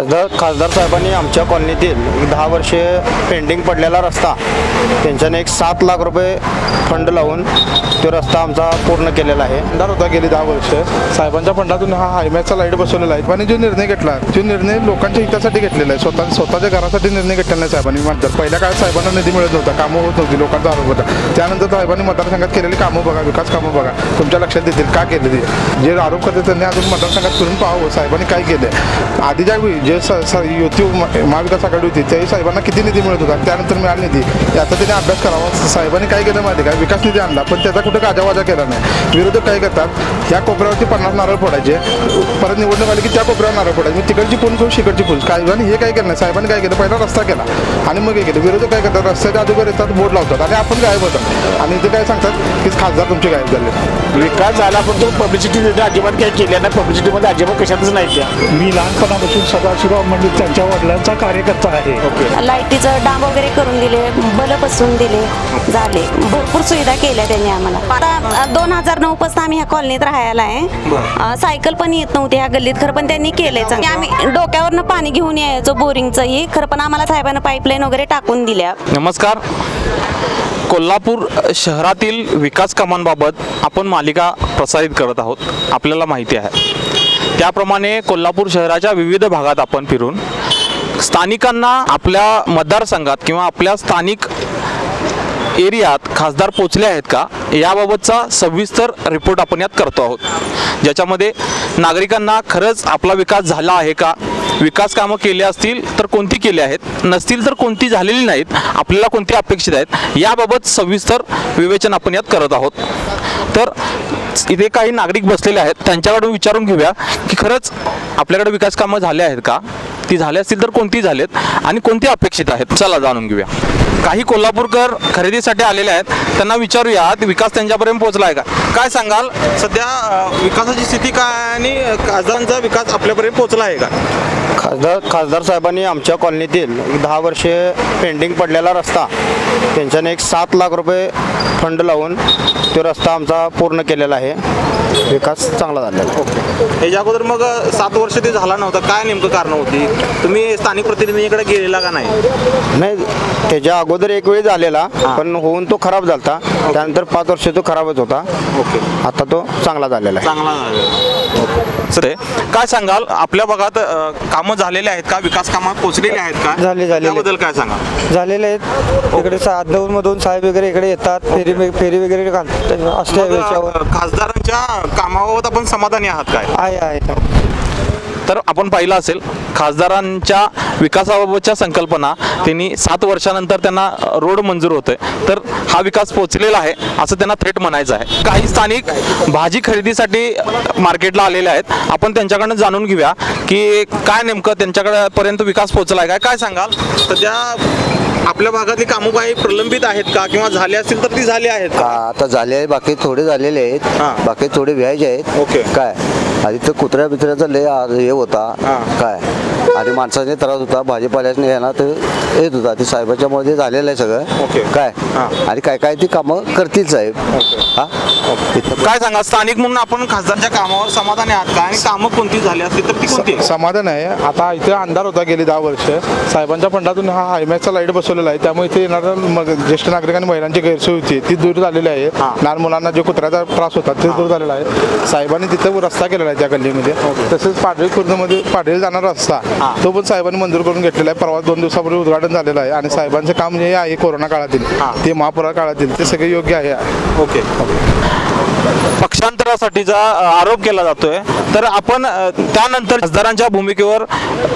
खासदार खासदार साहेबांनी आमच्या कॉलनीतील दहा वर्षे पेंडिंग पडलेला रस्ता त्यांच्याने एक सात लाख रुपये फंड लावून तो रस्ता आमचा पूर्ण केलेला आहे. आमदार होता गेली दहा वर्ष. साहेबांच्या फंडातून हा हायमॅचचा लाइट बसवलेला आहे. आणि जो निर्णय घेतला तो निर्णय लोकांच्या हितासाठी घेतलेला आहे. स्वतः स्वतःच्या घरासाठी निर्णय घेतलेला नाही साहेबांनी म्हणतात पहिल्या काळात साहेबांना निधी मिळत नव्हता कामं होत नव्हती लोकांचा आरोप होता. त्यानंतर साहेबांनी मतदारसंघात केलेली कामं बघा विकास कामं बघा. तुमच्या लक्षात येतील का केले ते जे आरोप करते त्यांनी अजून मतदारसंघात फिरून पाहावं. साहेबांनी काय केलं आधी ज्यावेळी जे स- स- युती म- महाविकास आघाडी होती त्यावेळी साहेबांना किती निधी मिळत होता? त्यानंतर मिळाला निधी. याचा त्यांनी अभ्यास करावा. साहेबांनी काय केलं माहिती आहे का? विकास निधी आणला पण त्याचा कुठं गाजावाजा केला नाही. विरोधक काय करतात? या कोपऱ्यावरती पन्नास नारळ फोडायचे. परत निवडणूक आली की त्या कोपऱ्यावर नारळ फोडायचे. मग तिकडची पूल घेऊन शिकडची पूल साहेबांनी हे काय केलं नाही. साहेबांनी काय केलं? पहिला रस्ता केला. आणि मग हे केलं. विरोधक काय करतात? रस्त्याच्या अगोदर येतात बोर्ड लावतात. आणि आपण गायब होतात आणि ते काय सांगतात? की खासदार तुमचे गायब झाले. विकास झाला पण तो पब्लिसिटी अजिबात काही केल्या नाही. पब्लिसिटीमध्ये अजिबात कशातच नाही त्या. मी लहानपणापासून सदाशिवराव मंडित त्यांच्या वडिलांचा कार्यकर्ता आहे. लाईटीचं डांब वगैरे करून दिले बल्ब बसवून दिले झाले. भरपूर सुविधा केल्या त्यांनी आम्हाला. आता दोन हजार नऊ पासून आम्ही ह्या कॉलनीत राहायला आहे. सायकल पण येत नव्हती ह्या गल्लीत खरं पण त्यांनी केलंय. आम्ही डोक्यावरनं पाणी घेऊन यायचो बोरिंगचं ही खरं पण आम्हाला साहेबांना पाईपलाईन वगैरे टाकून दिल्या. नमस्कार. कोल्हापूर शहरातील विकास कामांबाबत आपण मालिका प्रसारित करत आहोत. आपल्याला माहिती आहे. त्याप्रमाणे कोल्हापूर शहराच्या विविध भागात आपण फिरून स्थानिकांना आपल्या मतदारसंघात किंवा आपल्या स्थानिक एरियात खासदार पोचले आहेत का याबाबतचा सविस्तर रिपोर्ट आपण यात करतो आहोत. ज्याच्यामध्ये नागरिकांना खरंच आपला विकास झाला आहे का विकास कामं केली असतील तर कोणती केली आहेत? नसतील तर कोणती झालेली नाहीत? आपल्याला कोणती अपेक्षित आहेत? याबाबत सविस्तर विवेचन आपण यात करत आहोत. तर इथे काही नागरिक बसलेले आहेत. त्यांच्याकडून विचारून घेऊया की खरंच आपल्याकडे विकास कामं झाले आहेत का? ती झाली असतील तर कोणती झालेत? आणि कोणती अपेक्षित आहेत? चला जाणून घेऊया. काही कोल्हापूरकर खरेदीसाठी आलेले आहेत. त्यांना विचारूयात विकास त्यांच्यापर्यंत पोहोचला आहे का? काय सांगाल? सध्या अ, विकासाची स्थिती काय आणि खासदारांचा विकास आपल्यापर्यंत पोहोचला आहे का? खासदार खासदार साहेबांनी आमच्या कॉलनीतील एक दहा वर्षे पेंडिंग पडलेला रस्ता त्यांच्याने एक सात लाख रुपये फंड लावून तो रस्ता आमचा पूर्ण केलेला आहे. विकास चांगला झालेला आहे. ह्याच्या अगोदर मग सात वर्ष ते झाला नव्हता काय नेमकं कारण होती? तुम्ही स्थानिक प्रतिनिधीकडे गेलेला का नाही? नाही त्याच्या अगोदर एक वेळ झालेला पण होऊन तो खराब झाला त्यानंतर पाच वर्ष तो खराबच होता. ओके. आता तो चांगला झालेला आहे. चांगला झाला काय सांगाल? आपल्या भागात कामं झालेले आहेत का? विकास कामात पोहोचलेले आहेत का? झाले, झालेले. त्याबद्दल काय सांगा झालेले आहेत. इकडे साधन मधून साहेब वगैरे इकडे येतात फेरी फेरी वगैरे घालतात. असते मग, याच्यावर. अ, खासदारांच्या कामाबाबत आपण समाधानी आहात काय? आहे आहे. तर आपण पाहिलं असेल खासदारांच्या विकासाबाबतच्या संकल्पना त्यांनी सात वर्षानंतर त्यांना रोड मंजूर होतोय. तर हा विकास पोहोचलेला आहे असं त्यांना थेट म्हणायचं आहे. काही स्थानिक भाजी खरेदीसाठी मार्केटला आलेले आहेत. आपण त्यांच्याकडनं जाणून घेऊया. की काय नेमकं त्यांच्याकडे पर्यंत विकास पोहोचला आहे काय? काय सांगाल? सध्या आपल्या भागातली कामं काही प्रलंबित आहेत का किंवा झाले असतील तर ती झाली आहेत का? आता झाले आहे बाकी थोडे झालेले हा. आहेत बाकी थोडे व्यायचे आहेत. ओके. काय? आधी तर कुत्र्या बित्र्याचा लय आ- हे होता. हा. काय? आणि माणसाने त्रास होता. भाजीपाल्याने येणार ते येत होता. ते साहेबाच्या मध्ये झालेलं आहे ओके. सगळं काय? हा. आणि काय काय ती कामं करतील साहेब. हा? इथं काय सांगा स्थानिक म्हणून आपण खासदारच्या कामावर समाधानी आहात का? आणि कामं कोणती झाली असतील तर ती कोणती? समाधान आहे. आता इथे अंधार होता गेली दहा वर्ष. साहेबांच्या फंडातून हा हायमॅचचा लाइट बसवलेला आहे. त्यामुळे इथे येणाऱ्या मग ज्येष्ठ नागरिक आणि महिलांची गैरसोय होती. ती दूर झालेली आहे. लहान मुलांना जो कुत्र्याचा त्रास होता ते दूर झालेला आहे. साहेबांनी तिथं रस्ता केलेला आहे त्या गल्लीमध्ये. तसेच पाडळी खुर्दमध्ये पाडळी जाणारा रस्ता तो पण साहेबांनी मंजूर करून घेतलेला आहे. परवा दोन दिवसापूर्वी उद्घाटन झालेलं आहे. आणि साहेबांचे काम जे आहे कोरोना काळातील. ते महापुरा काळातील. ते सगळे योग्य आहे. ओके. पक्षांतरासाठीचा आरोप केला जातोय तर आपण त्यानंतर खासदारांच्या भूमिकेवर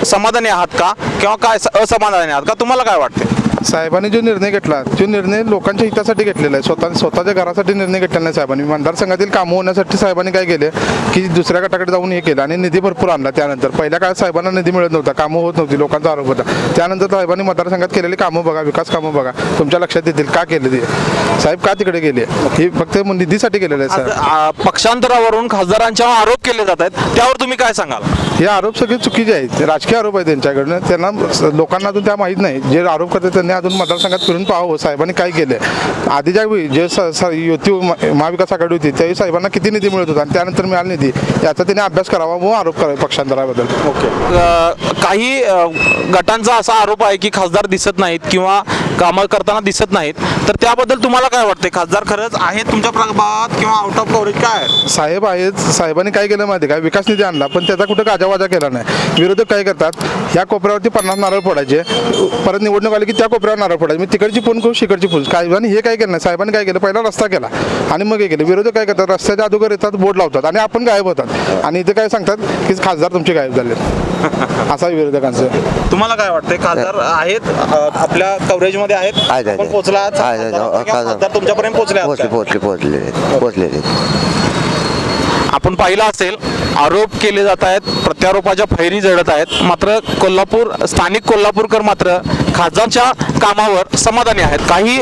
समाधानी आहात का? किंवा काय असमाधानी आहात का? तुम्हाला काय वाटते साहेबांनी जो निर्णय घेतला तो निर्णय लोकांच्या हितासाठी घेतलेला आहे. स्वतः स्वतःच्या घरासाठी निर्णय घेतलेला नाही साहेबांनी. मतदारसंघातील कामं होण्यासाठी साहेबांनी काय केले? की दुसऱ्या गटाकडे जाऊन हे केलं आणि निधी भरपूर आणला त्यानंतर. पहिल्या काळात साहेबांना निधी मिळत नव्हता कामं होत नव्हती लोकांचा आरोप होता. त्यानंतर साहेबांनी मतदारसंघात केलेली कामं बघा विकास कामं बघा. तुमच्या लक्षात येतील का केले ते साहेब का तिकडे गेले? हे फक्त निधीसाठी केलेलं आहे साहेब. अ, पक्षांतरावरून खासदारांच्या आरोप केले जात आहेत. त्यावर तुम्ही काय सांगाल? हे आरोप सगळे चुकीचे आहेत. राजकीय आरोप आहेत त्यांच्याकडनं. त्यांना लोकांना अजून त्या माहीत नाही. जे आरोप करतात त्यांनी अजून मतदारसंघात फिरून पाहावं हो, साहेबांनी काय केलं आधीच्या वेळी जे स- युती म- महाविकास आघाडी होती त्यावेळी साहेबांना किती निधी मिळत होता आणि त्यानंतर मिळाला निधी? याचा त्यांनी अभ्यास करावा व आरोप करावा पक्षांतराबद्दल. ओके. काही गटांचा असा आरोप आहे की खासदार दिसत नाहीत किंवा कामं करताना दिसत नाहीत. तर त्याबद्दल तुम्हाला काय वाटते खासदार खरंच आहेत तुमच्या प्रभागात किंवा आउट ऑफ कव्हरेज काय साहेब आहेत. साहेबांनी काय केलं माहिती काय विकास निधी आणला पण त्याचा कुठं गाजावाजा केला नाही. विरोधक काय करतात? ह्या कोपऱ्यावरती पन्नास नारळ फोडायचे. परत निवडणूक आली की त्या कोपऱ्यावर नारळ फोडायचे. मी तिकडची फोन करू शिकडची फोन साहेबांनी हे काय केलं नाही? साहेबांनी काय केलं? पहिला रस्ता केला आणि मग हे केलं. विरोधक काय करतात? रस्त्याच्या अगोदर येतात बोर्ड लावतात आणि आपण गायब होतात. आणि इथे काय सांगतात की खासदार तुमचे गायब झाले असा विरोधकांचं तुम्हाला काय वाटतंय खासदार आहेत अ, आपल्या कव्हरेजमध्ये आहेत आहेत, आहेत. आपण पोहोचला आहात आहेत, आहेत. खासदारांचा किंवा खासदार. तुमच्यापर्यंत पोहोचले आहात पोचले का? पोचले पोचलेले पोचलेले आपण पाहिलं असेल आरोप केले जात आहेत प्रत्यारोपाच्या फैरी जडत आहेत. मात्र कोल्हापूर स्थानिक कोल्हापूरकर मात्र खासदारच्या कामावर समाधानी आहेत. काही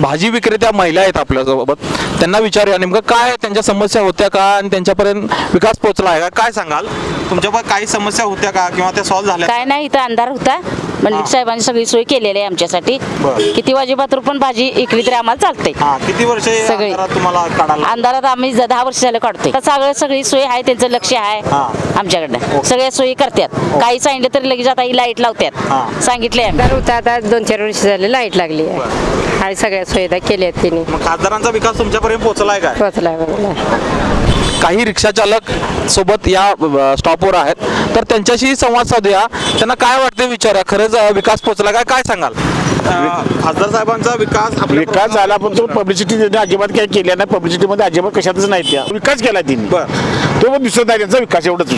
भाजी विक्रेत्या महिला आहेत आपल्यासोबत. त्यांना विचारूया नेमकं काय त्यांच्या समस्या होत्या का आणि त्यांच्यापर्यंत विकास पोहोचला आहे का? काय सांगाल? तुमच्यापर्यंत काही समस्या होत्या का किंवा त्या सॉल्व्ह झाल्या? काय नाही इथं अंधार होता. मल्लिक साहेबांनी सगळी सोय केलेली आहे आमच्यासाठी. किती वाजेपात्र पण भाजी इकली तरी आम्हाला चालते. हा किती वर्ष सगळे. तुम्हाला अंधारात आम्ही दहा वर्ष झालं काढतोय. सगळं सगळी सोय आहे त्यांचं लक्ष आहे. आमच्याकडनं. सगळ्या सोयी करतात. काही सांगितलं तरी लगेच आता ही लाइट हा. लावतात सांगितले आम्ही. दार होता आता दोन चार वर्ष झाले लाइट लागली आहे. आणि सगळ्या सुविधा केल्या मग खासदारांचा विकास तुमच्यापर्यंत पोहोचलाय काय? पोचलाय बघायला काही रिक्षा चालक सोबत या स्टॉपवर आहेत. तर त्यांच्याशी संवाद साधूया. त्यांना काय वाटते विचारा? खरंच विकास पोहोचला काय? काय सांगाल? खासदार साहेबांचा विकास विकास झाला पण तो पब्लिसिटी त्यांनी अजिबात काही केल्या नाही. पब्लिसिटीमध्ये अजिबात कशातच नाही त्या. विकास केला तिने बरं. तो पण दिसत नाही त्यांचा विकास एवढंच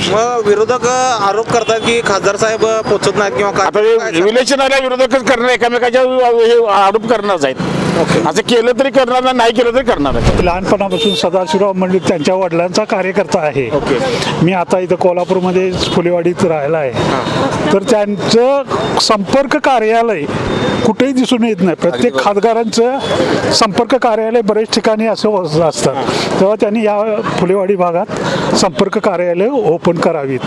विरोधक आरोप करतात की खासदार साहेब अ, पोहोचत नाहीत किंवा आता सांगाल? विलेशनाला विरोधकच करणार एकामेकाच्या आरोप करणार आहेत. असं केलं तरी करणार नाही, केलं तरी करणार लहानपणापासून सदाशिवराव मंडित त्यांच्या वडिलांचा कार्यकर्ता आहे. मी आता इथं कोल्हापूरमध्ये फुलेवाडीत राहिला आहे. तर त्यांचं संपर्क कार्यालय कुठेही दिसून येत नाही. प्रत्येक खासदारांचं संपर्क कार्यालय बरेच ठिकाणी असं असतात. तेव्हा त्यांनी या फुलेवाडी भागात संपर्क कार्यालय ओपन करावीत.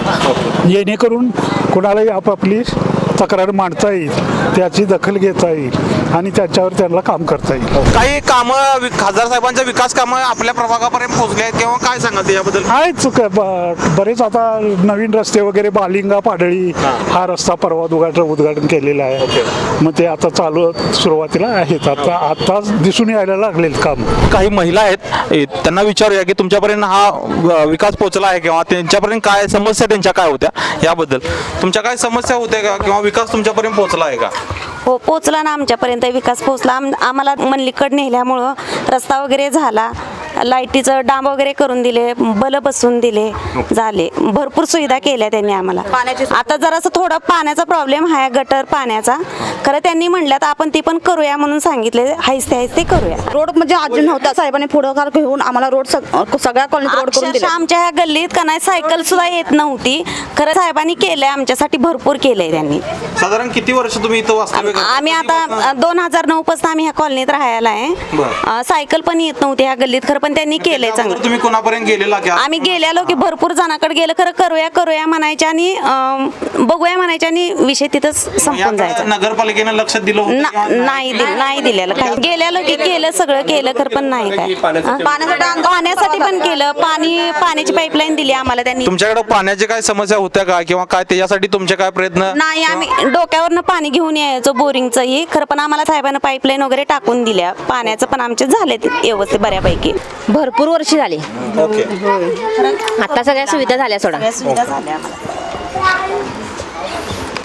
जेणेकरून कोणालाही आपापली तक्रार मांडता येईल त्याची दखल घेता येईल आणि त्याच्यावर त्यांना काम करता येईल. काही कामं खासदार साहेबांच्या विकास कामं आपल्या प्रभागापर्यंत पोहोचले आहेत किंवा काय सांगाल त्याच्याबद्दल आहेच बरेच आता नवीन रस्ते वगैरे बालिंगा पाडळी हा. रस्ता परवा उद्घाटन उद्घाटन केलेला आहे. मग ते आता चालू सुरुवातीला आहेत. आता आता दिसून यायला लागलेत काम. काही महिला आहेत त्यांना विचारूया की तुमच्यापर्यंत हा विकास पोहोचला आहे किंवा त्यांच्यापर्यंत काय समस्या त्यांच्या काय होत्या? याबद्दल. तुमच्या काय समस्या होत्या का? किंवा विकास तुमच्यापर्यंत पोहोचला आहे का? हो पोचला ना आमच्यापर्यंत विकास पोचला आम आम्हाला मनलीकड नेल्यामुळं रस्ता वगैरे झाला. लाईटीचं डांब वगैरे करून दिले बल बसून दिले झाले. भरपूर सुविधा केल्या त्यांनी आम्हाला. आता जरासं थोडा पाण्याचा प्रॉब्लेम आहे गटर पाण्याचा. खरं त्यांनी म्हणल्यात आपण ती पण करूया म्हणून सांगितले. हायस ते हायस ते करूया. रोड म्हणजे अजून नव्हता साहेबांनी पुढाकार घेऊन आम्हाला रोड सग- सगळ्या कॉलनीत रोड करून दिले. आमच्या ह्या गल्लीत का नाही सायकल सुद्धा येत नव्हती. खरं साहेबांनी केलंय आमच्यासाठी भरपूर केलंय त्यांनी. साधारण किती वर्ष तुम्ही इथं वास्तव्य? आम्ही आता दोन हजार नऊ पासून आम्ही ह्या कॉलनीत राहायला आहे. सायकल पण येत नव्हती ह्या गल्लीत. खरं पण त्यांनी केलंय त्याअगोदर चांगलं. तुम्ही कोणापर्यंत गेलेला की आम्ही गेलेलो की भरपूर जणांकडे गेलं. खरं करूया करूया म्हणायच्या आणि अं, बघूया म्हणायच्या आणि विषय तिथंच संपून याकडे जायचा. नगरपालिकेनं लक्ष दिलं होतं ना- किंवा नाही? दिलं नाही दिलेलं. काही गेलेलो की केलं सगळं केलं खरं पण नाही काय. हा? पाण्यासाठी पण केलं. पाणी पाण्याची पाईपलाईन दिली आम्हाला त्यांनी. तुमच्याकडे पाण्याची काय समस्या होत्या का? किंवा काय त्याच्यासाठी तुमचे काय प्रयत्न? नाही आम्ही डोक्यावरनं पाणी घेऊन यायचो बोरिंगचं ही. खरं पण आम्हाला साहेबांना पाईपलाईन वगैरे टाकून दिल्या. पाण्याचं पण आमचे झाले व्यवस्थित बऱ्यापैकी. भरपूर वर्ष झाली. ओके. आता सगळ्या सुविधा झाल्या सोडा. सगळ्या सुविधा झाल्या आम्हाला.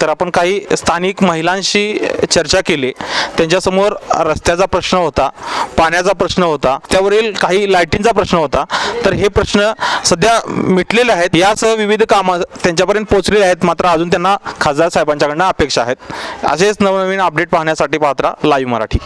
तर आपण काही स्थानिक महिलांशी चर्चा केली. त्यांच्यासमोर रस्त्याचा प्रश्न होता पाण्याचा प्रश्न होता त्यावरील काही लाईटींचा प्रश्न होता. तर हे प्रश्न सध्या मिटलेले आहेत. यासह विविध कामं त्यांच्यापर्यंत पोहोचलेली आहेत. मात्र अजून त्यांना खासदार साहेबांच्याकडनं अपेक्षा आहेत. असेच नवनवीन अपडेट पाहण्यासाठी पाहत राहा लाईव्ह मराठी.